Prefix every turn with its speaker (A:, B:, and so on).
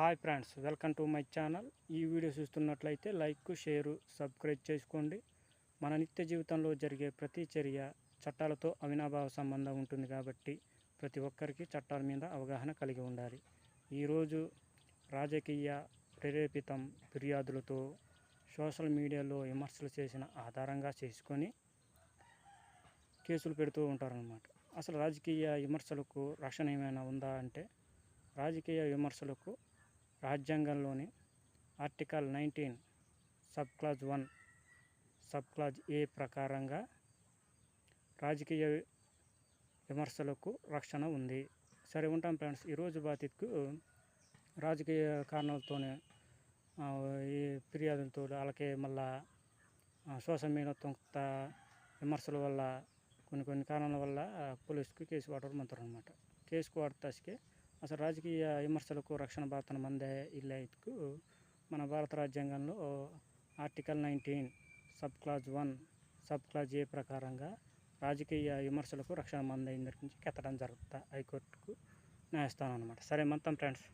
A: Hi friends welcome to my channel. ఈ video చూస్తున్నట్లయితే like share subscribe చేసుకోండి. మన నిత్య జీవితంలో జరిగే ప్రతి చర్య చట్టాలతో అవినాభావ సంబంధం ఉంటుంది కాబట్టి ప్రతి ఒక్కరికి చట్టాల మీద అవగాహన కలిగి ఉండాలి. ఈరోజు రాజకీయ ప్రేరేపితం ఫిర్యాదులతో సోషల్ మీడియాలో విమర్శలు చేసిన ఆధారంగా చేసుకొని కేసులు పెడుతూ ఉంటారన్నమాట. అసలు రాజకీయ విమర్శలకు రక్షణ ఏమైనా ఉందా అంటే రాజకీయ విమర్శలకు రాజ్యాంగంలోని article nineteen sub clause one sub clause A ప్రకారంగా రాజకీయ విమర్శలకు రక్షణ ఉంది. సరే ఉంటాం ఫ్రెండ్స్. ఈరోజు బాధితుకు రాజకీయ కారణాలతోనే ఈ ఫిర్యాదులతో అలాగే మళ్ళా సోషల్ మీడియా కొంత విమర్శల వల్ల కొన్ని కొన్ని కారణాల వల్ల పోలీసుకు కేసు వాడమంటారు అనమాట కేసుకు వాడతానికి అసలు రాజకీయ విమర్శలకు రక్షణ భారత మందే ఇల్లేకు మన భారత రాజ్యాంగంలో article nineteen sub clause one sub clause A ప్రకారంగా రాజకీయ విమర్శలకు రక్షణ మంది నుంచి కెత్తడం జరుగుతుంది హైకోర్టుకు న్యాయస్థానం అనమాట సరే మొత్తం ఫ్రెండ్స్